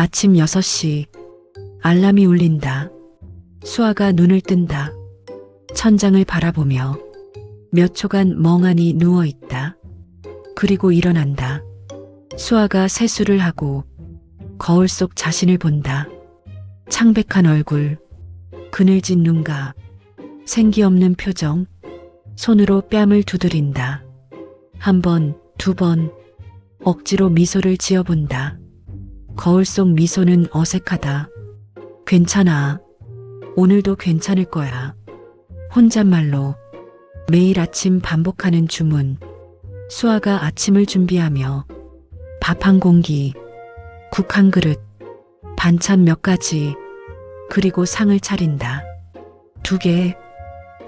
아침 6시. 알람이 울린다. 수아가 눈을 뜬다. 천장을 바라보며 몇 초간 멍하니 누워 있다. 그리고 일어난다. 수아가 세수를 하고 거울 속 자신을 본다. 창백한 얼굴, 그늘진 눈가, 생기 없는 표정, 손으로 뺨을 두드린다. 한 번, 두 번, 억지로 미소를 지어본다. 거울 속 미소는 어색하다. 괜찮아. 오늘도 괜찮을 거야. 혼잣말로 매일 아침 반복하는 주문. 수아가 아침을 준비하며 밥 한 공기, 국 한 그릇, 반찬 몇 가지, 그리고 상을 차린다. 두 개,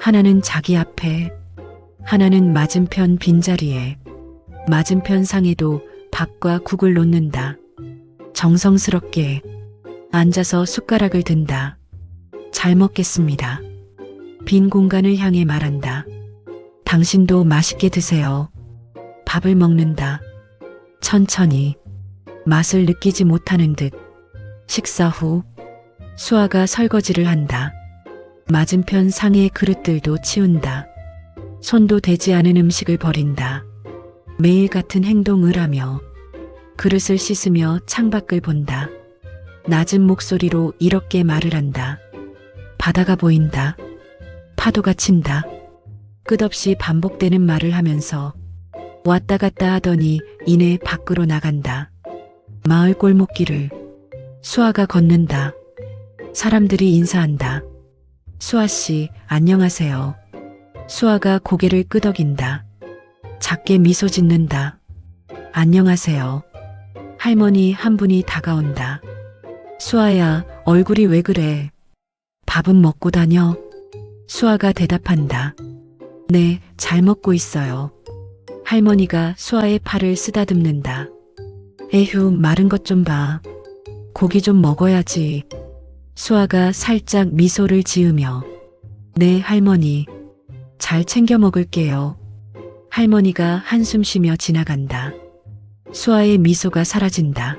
하나는 자기 앞에, 하나는 맞은편 빈자리에, 맞은편 상에도 밥과 국을 놓는다. 정성스럽게 앉아서 숟가락을 든다. 잘 먹겠습니다. 빈 공간을 향해 말한다. 당신도 맛있게 드세요. 밥을 먹는다. 천천히 맛을 느끼지 못하는 듯 식사 후 수아가 설거지를 한다. 맞은편 상의 그릇들도 치운다. 손도 대지 않은 음식을 버린다. 매일 같은 행동을 하며 그릇을 씻으며 창밖을 본다. 낮은 목소리로 이렇게 말을 한다. 바다가 보인다. 파도가 친다. 끝없이 반복되는 말을 하면서 왔다 갔다 하더니 이내 밖으로 나간다. 마을 골목길을 수아가 걷는다. 사람들이 인사한다. 수아 씨, 안녕하세요. 수아가 고개를 끄덕인다. 작게 미소 짓는다. 안녕하세요. 할머니 한 분이 다가온다. 수아야, 얼굴이 왜 그래? 밥은 먹고 다녀? 수아가 대답한다. 네, 잘 먹고 있어요. 할머니가 수아의 팔을 쓰다듬는다. 에휴, 마른 것 좀 봐. 고기 좀 먹어야지. 수아가 살짝 미소를 지으며, 네, 할머니. 잘 챙겨 먹을게요. 할머니가 한숨 쉬며 지나간다. 수아의 미소가 사라진다.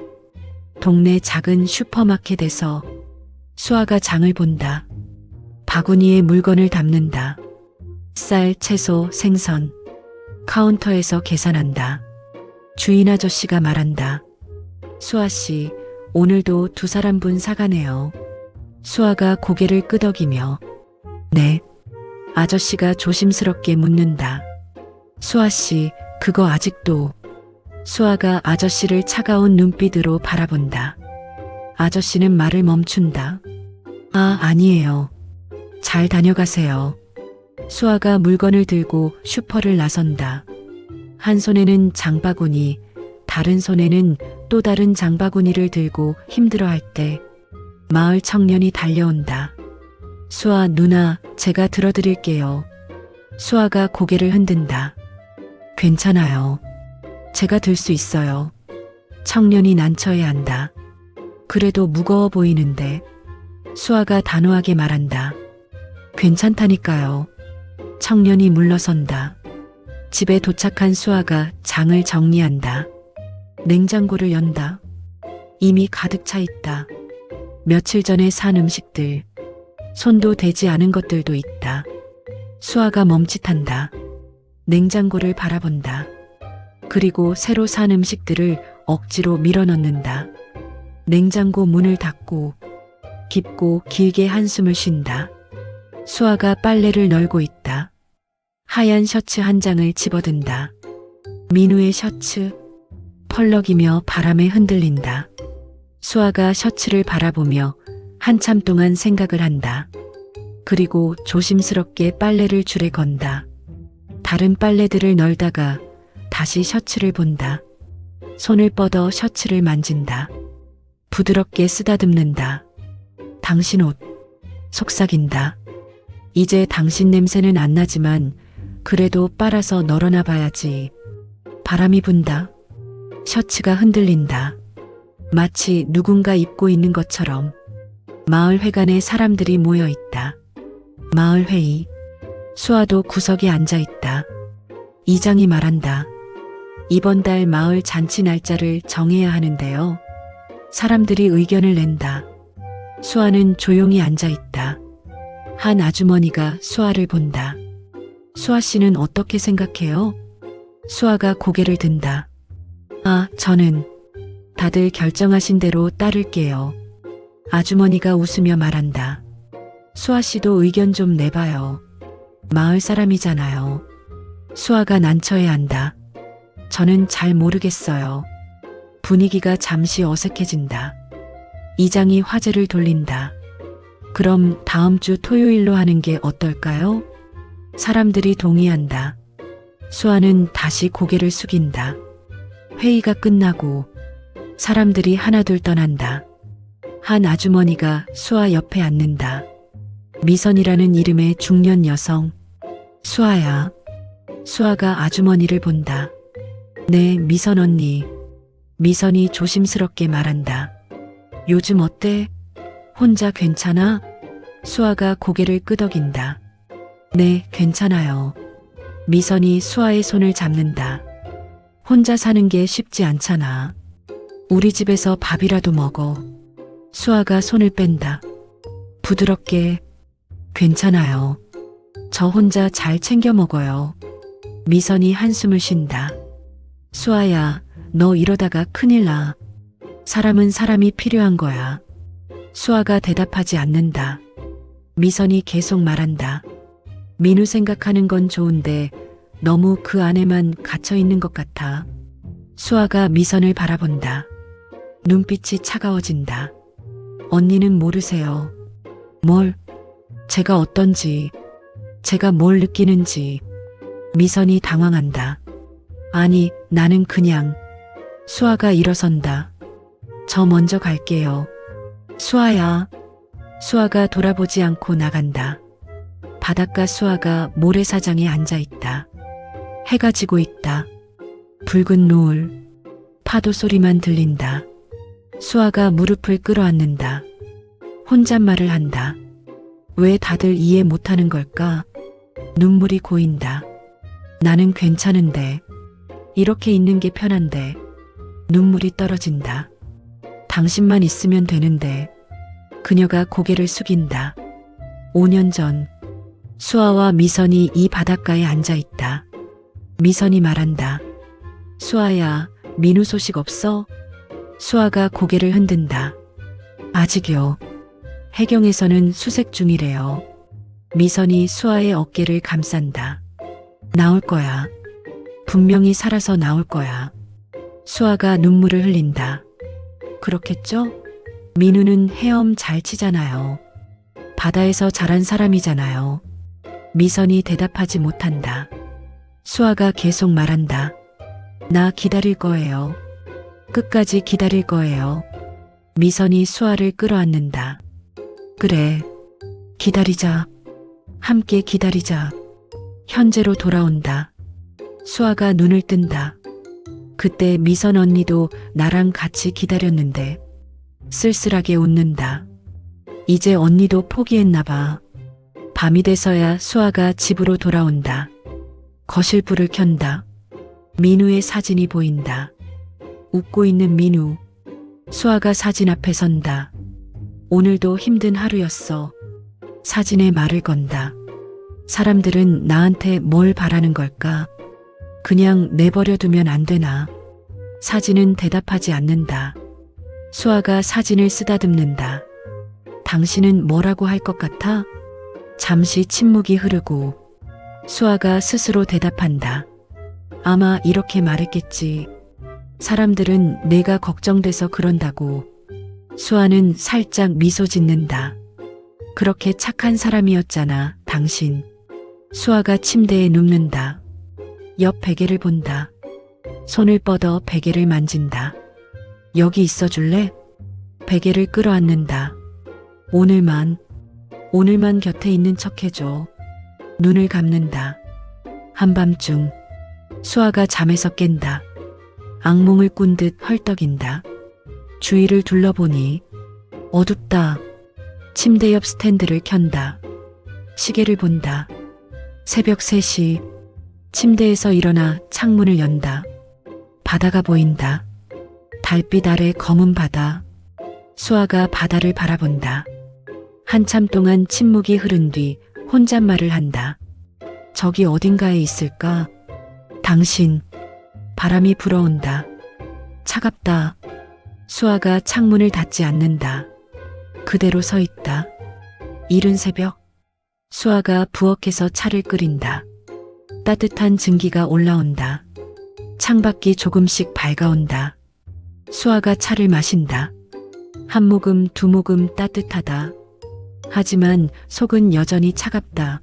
동네 작은 슈퍼마켓에서 수아가 장을 본다. 바구니에 물건을 담는다. 쌀, 채소, 생선. 카운터에서 계산한다. 주인 아저씨가 말한다. 수아 씨, 오늘도 두 사람 분 사가네요. 수아가 고개를 끄덕이며, 네. 아저씨가 조심스럽게 묻는다. 수아 씨, 그거 아직도. 수아가 아저씨를 차가운 눈빛으로 바라본다. 아저씨는 말을 멈춘다. 아, 아니에요. 잘 다녀가세요. 수아가 물건을 들고 슈퍼를 나선다. 한 손에는 장바구니, 다른 손에는 또 다른 장바구니를 들고 힘들어할 때 마을 청년이 달려온다. 수아 누나, 제가 들어드릴게요. 수아가 고개를 흔든다. 괜찮아요. 제가 들 수 있어요. 청년이 난처해 한다. 그래도 무거워 보이는데 수아가 단호하게 말한다. 괜찮다니까요. 청년이 물러선다. 집에 도착한 수아가 장을 정리한다. 냉장고를 연다. 이미 가득 차 있다. 며칠 전에 산 음식들, 손도 대지 않은 것들도 있다. 수아가 멈칫한다. 냉장고를 바라본다. 그리고 새로 산 음식들을 억지로 밀어넣는다. 냉장고 문을 닫고 깊고 길게 한숨을 쉰다. 수아가 빨래를 널고 있다. 하얀 셔츠 한 장을 집어든다. 민우의 셔츠 펄럭이며 바람에 흔들린다. 수아가 셔츠를 바라보며 한참 동안 생각을 한다. 그리고 조심스럽게 빨래를 줄에 건다. 다른 빨래들을 널다가 다시 셔츠를 본다. 손을 뻗어 셔츠를 만진다. 부드럽게 쓰다듬는다. 당신 옷, 속삭인다. 이제 당신 냄새는 안 나지만 그래도 빨아서 널어놔 봐야지. 바람이 분다. 셔츠가 흔들린다. 마치 누군가 입고 있는 것처럼 마을 회관에 사람들이 모여 있다. 마을 회의. 수아도 구석에 앉아 있다. 이장이 말한다. 이번 달 마을 잔치 날짜를 정해야 하는데요. 사람들이 의견을 낸다. 수아는 조용히 앉아 있다. 한 아주머니가 수아를 본다. 수아 씨는 어떻게 생각해요? 수아가 고개를 든다. 아, 저는 다들 결정하신 대로 따를게요. 아주머니가 웃으며 말한다. 수아 씨도 의견 좀 내봐요. 마을 사람이잖아요. 수아가 난처해 한다. 저는 잘 모르겠어요. 분위기가 잠시 어색해진다. 이장이 화제를 돌린다. 그럼 다음 주 토요일로 하는 게 어떨까요? 사람들이 동의한다. 수아는 다시 고개를 숙인다. 회의가 끝나고 사람들이 하나둘 떠난다. 한 아주머니가 수아 옆에 앉는다. 미선이라는 이름의 중년 여성. 수아야. 수아가 아주머니를 본다. 네, 미선 언니. 미선이 조심스럽게 말한다. 요즘 어때? 혼자 괜찮아? 수아가 고개를 끄덕인다. 네, 괜찮아요. 미선이 수아의 손을 잡는다. 혼자 사는 게 쉽지 않잖아. 우리 집에서 밥이라도 먹어. 수아가 손을 뺀다. 부드럽게, 괜찮아요. 저 혼자 잘 챙겨 먹어요. 미선이 한숨을 쉰다. 수아야, 너 이러다가 큰일 나. 사람은 사람이 필요한 거야. 수아가 대답하지 않는다. 미선이 계속 말한다. 민우 생각하는 건 좋은데 너무 그 안에만 갇혀 있는 것 같아. 수아가 미선을 바라본다. 눈빛이 차가워진다. 언니는 모르세요. 뭘? 제가 어떤지, 제가 뭘 느끼는지. 미선이 당황한다. 아니, 나는 그냥. 수아가 일어선다. 저 먼저 갈게요. 수아야. 수아가 돌아보지 않고 나간다. 바닷가 수아가 모래사장에 앉아 있다. 해가 지고 있다. 붉은 노을. 파도 소리만 들린다. 수아가 무릎을 끌어안는다. 혼잣말을 한다. 왜 다들 이해 못하는 걸까? 눈물이 고인다. 나는 괜찮은데. 이렇게 있는 게 편한데. 눈물이 떨어진다. 당신만 있으면 되는데. 그녀가 고개를 숙인다. 5년 전, 수아와 미선이 이 바닷가에 앉아 있다. 미선이 말한다. 수아야, 민우 소식 없어? 수아가 고개를 흔든다. 아직요. 해경에서는 수색 중이래요. 미선이 수아의 어깨를 감싼다. 나올 거야. 분명히 살아서 나올 거야. 수아가 눈물을 흘린다. 그렇겠죠? 민우는 헤엄 잘 치잖아요. 바다에서 자란 사람이잖아요. 미선이 대답하지 못한다. 수아가 계속 말한다. 나 기다릴 거예요. 끝까지 기다릴 거예요. 미선이 수아를 끌어안는다. 그래. 기다리자. 함께 기다리자. 현재로 돌아온다. 수아가 눈을 뜬다. 그때 미선 언니도 나랑 같이 기다렸는데 쓸쓸하게 웃는다. 이제 언니도 포기했나 봐. 밤이 돼서야 수아가 집으로 돌아온다. 거실 불을 켠다. 민우의 사진이 보인다. 웃고 있는 민우. 수아가 사진 앞에 선다. 오늘도 힘든 하루였어. 사진에 말을 건다. 사람들은 나한테 뭘 바라는 걸까? 그냥 내버려 두면 안 되나? 사진은 대답하지 않는다. 수아가 사진을 쓰다듬는다. 당신은 뭐라고 할 것 같아? 잠시 침묵이 흐르고 수아가 스스로 대답한다. 아마 이렇게 말했겠지. 사람들은 내가 걱정돼서 그런다고. 수아는 살짝 미소 짓는다. 그렇게 착한 사람이었잖아, 당신. 수아가 침대에 눕는다. 옆 베개를 본다. 손을 뻗어 베개를 만진다. 여기 있어 줄래? 베개를 끌어안는다. 오늘만, 오늘만 곁에 있는 척 해줘. 눈을 감는다. 한밤중, 수아가 잠에서 깬다. 악몽을 꾼 듯 헐떡인다. 주위를 둘러보니 어둡다. 침대 옆 스탠드를 켠다. 시계를 본다. 새벽 3시 침대에서 일어나 창문을 연다. 바다가 보인다. 달빛 아래 검은 바다. 수아가 바다를 바라본다. 한참 동안 침묵이 흐른 뒤 혼잣말을 한다. 저기 어딘가에 있을까? 당신, 바람이 불어온다. 차갑다. 수아가 창문을 닫지 않는다. 그대로 서 있다. 이른 새벽, 수아가 부엌에서 차를 끓인다. 따뜻한 증기가 올라온다. 창밖이 조금씩 밝아온다. 수아가 차를 마신다. 한 모금, 두 모금 따뜻하다. 하지만 속은 여전히 차갑다.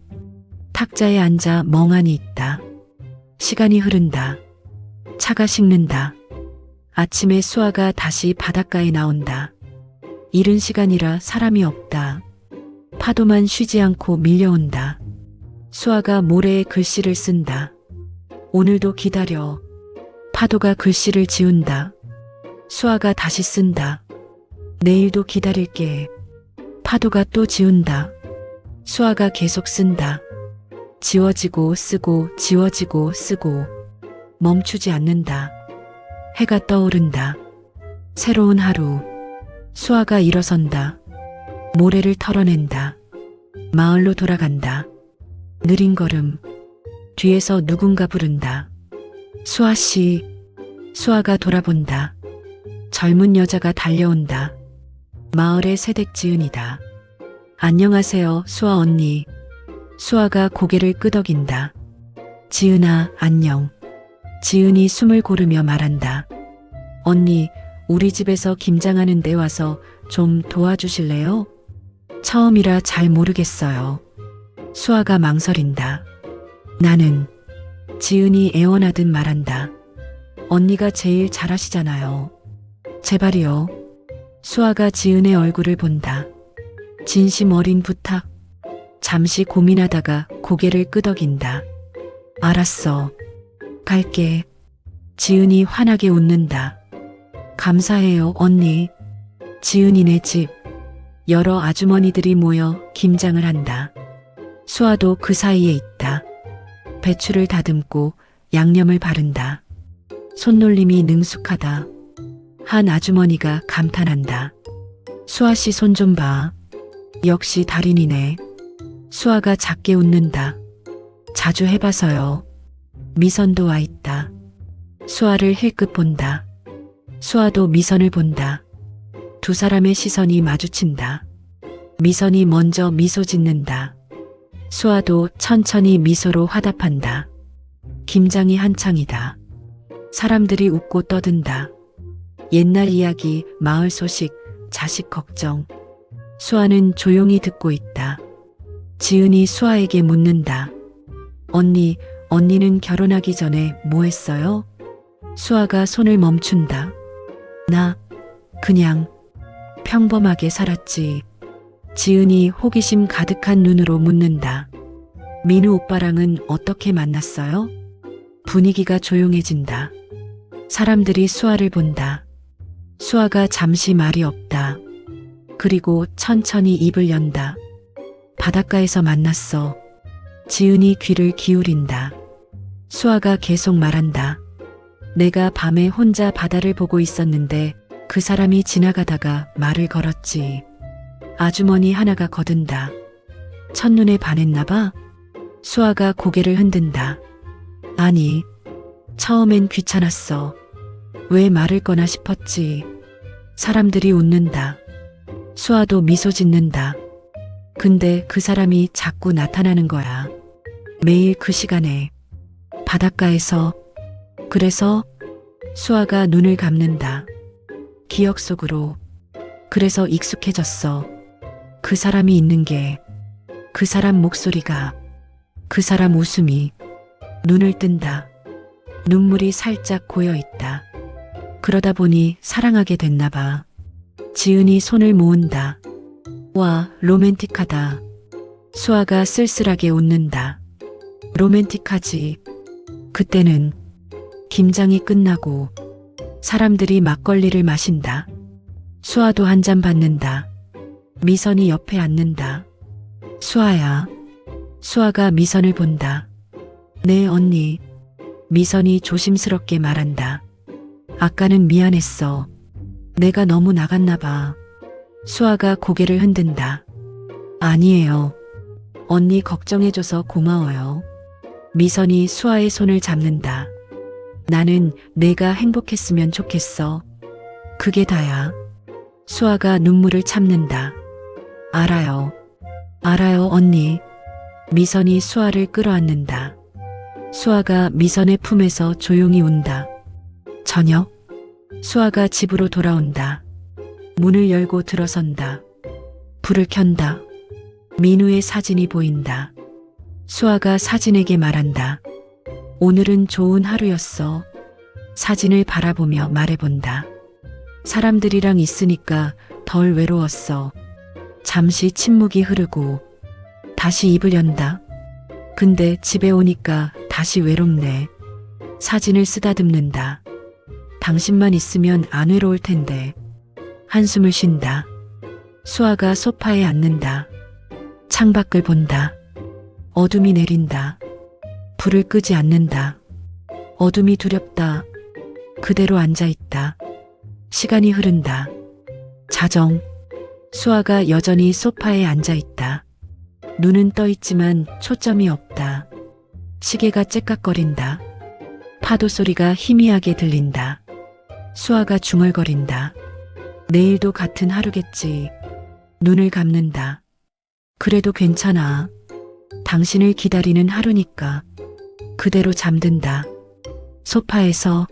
탁자에 앉아 멍하니 있다. 시간이 흐른다. 차가 식는다. 아침에 수아가 다시 바닷가에 나온다. 이른 시간이라 사람이 없다. 파도만 쉬지 않고 밀려온다. 수아가 모래에 글씨를 쓴다. 오늘도 기다려. 파도가 글씨를 지운다. 수아가 다시 쓴다. 내일도 기다릴게. 파도가 또 지운다. 수아가 계속 쓴다. 지워지고 쓰고 지워지고 쓰고 멈추지 않는다. 해가 떠오른다. 새로운 하루. 수아가 일어선다. 모래를 털어낸다. 마을로 돌아간다. 느린 걸음. 뒤에서 누군가 부른다. 수아 씨. 수아가 돌아본다. 젊은 여자가 달려온다. 마을의 새댁 지은이다. 안녕하세요, 수아 언니. 수아가 고개를 끄덕인다. 지은아, 안녕. 지은이 숨을 고르며 말한다. 언니, 우리 집에서 김장하는 데 와서 좀 도와주실래요? 처음이라 잘 모르겠어요. 수아가 망설인다. 나는 지은이 애원하듯 말한다. 언니가 제일 잘하시잖아요. 제발이요. 수아가 지은의 얼굴을 본다. 진심 어린 부탁. 잠시 고민하다가 고개를 끄덕인다. 알았어. 갈게. 지은이 환하게 웃는다. 감사해요, 언니. 지은이네 집. 여러 아주머니들이 모여 김장을 한다. 수아도 그 사이에 있다. 배추를 다듬고 양념을 바른다. 손놀림이 능숙하다. 한 아주머니가 감탄한다. 수아 씨 손 좀 봐. 역시 달인이네. 수아가 작게 웃는다. 자주 해봐서요. 미선도 와 있다. 수아를 힐끗 본다. 수아도 미선을 본다. 두 사람의 시선이 마주친다. 미선이 먼저 미소 짓는다. 수아도 천천히 미소로 화답한다. 김장이 한창이다. 사람들이 웃고 떠든다. 옛날 이야기, 마을 소식, 자식 걱정. 수아는 조용히 듣고 있다. 지은이 수아에게 묻는다. 언니, 언니는 결혼하기 전에 뭐 했어요? 수아가 손을 멈춘다. 나, 그냥, 평범하게 살았지. 지은이 호기심 가득한 눈으로 묻는다. 민우 오빠랑은 어떻게 만났어요? 분위기가 조용해진다. 사람들이 수아를 본다. 수아가 잠시 말이 없다. 그리고 천천히 입을 연다. 바닷가에서 만났어. 지은이 귀를 기울인다. 수아가 계속 말한다. 내가 밤에 혼자 바다를 보고 있었는데 그 사람이 지나가다가 말을 걸었지. 아주머니 하나가 거든다. 첫눈에 반했나봐? 수아가 고개를 흔든다. 아니, 처음엔 귀찮았어. 왜 말을 거나 싶었지. 사람들이 웃는다. 수아도 미소 짓는다. 근데 그 사람이 자꾸 나타나는 거야. 매일 그 시간에. 바닷가에서. 그래서 수아가 눈을 감는다. 기억 속으로. 그래서 익숙해졌어. 그 사람이 있는 게. 그 사람 목소리가. 그 사람 웃음이. 눈을 뜬다. 눈물이 살짝 고여 있다. 그러다 보니 사랑하게 됐나 봐. 지은이 손을 모은다. 와, 로맨틱하다. 수아가 쓸쓸하게 웃는다. 로맨틱하지. 그때는 김장이 끝나고 사람들이 막걸리를 마신다. 수아도 한 잔 받는다. 미선이 옆에 앉는다. 수아야. 수아가 미선을 본다. 네, 언니. 미선이 조심스럽게 말한다. 아까는 미안했어. 내가 너무 나갔나 봐. 수아가 고개를 흔든다. 아니에요. 언니 걱정해줘서 고마워요. 미선이 수아의 손을 잡는다. 나는 내가 행복했으면 좋겠어. 그게 다야. 수아가 눈물을 참는다. 알아요. 알아요, 언니. 미선이 수아를 끌어안는다. 수아가 미선의 품에서 조용히 운다. 저녁. 수아가 집으로 돌아온다. 문을 열고 들어선다. 불을 켠다. 민우의 사진이 보인다. 수아가 사진에게 말한다. 오늘은 좋은 하루였어. 사진을 바라보며 말해본다. 사람들이랑 있으니까 덜 외로웠어. 잠시 침묵이 흐르고 다시 입을 연다. 근데 집에 오니까 다시 외롭네. 사진을 쓰다듬는다. 당신만 있으면 안 외로울 텐데. 한숨을 쉰다. 수아가 소파에 앉는다. 창밖을 본다. 어둠이 내린다. 불을 끄지 않는다. 어둠이 두렵다. 그대로 앉아 있다. 시간이 흐른다. 자정. 수아가 여전히 소파에 앉아 있다. 눈은 떠 있지만 초점이 없다. 시계가 째깍거린다. 파도 소리가 희미하게 들린다. 수아가 중얼거린다. 내일도 같은 하루겠지. 눈을 감는다. 그래도 괜찮아. 당신을 기다리는 하루니까. 그대로 잠든다. 소파에서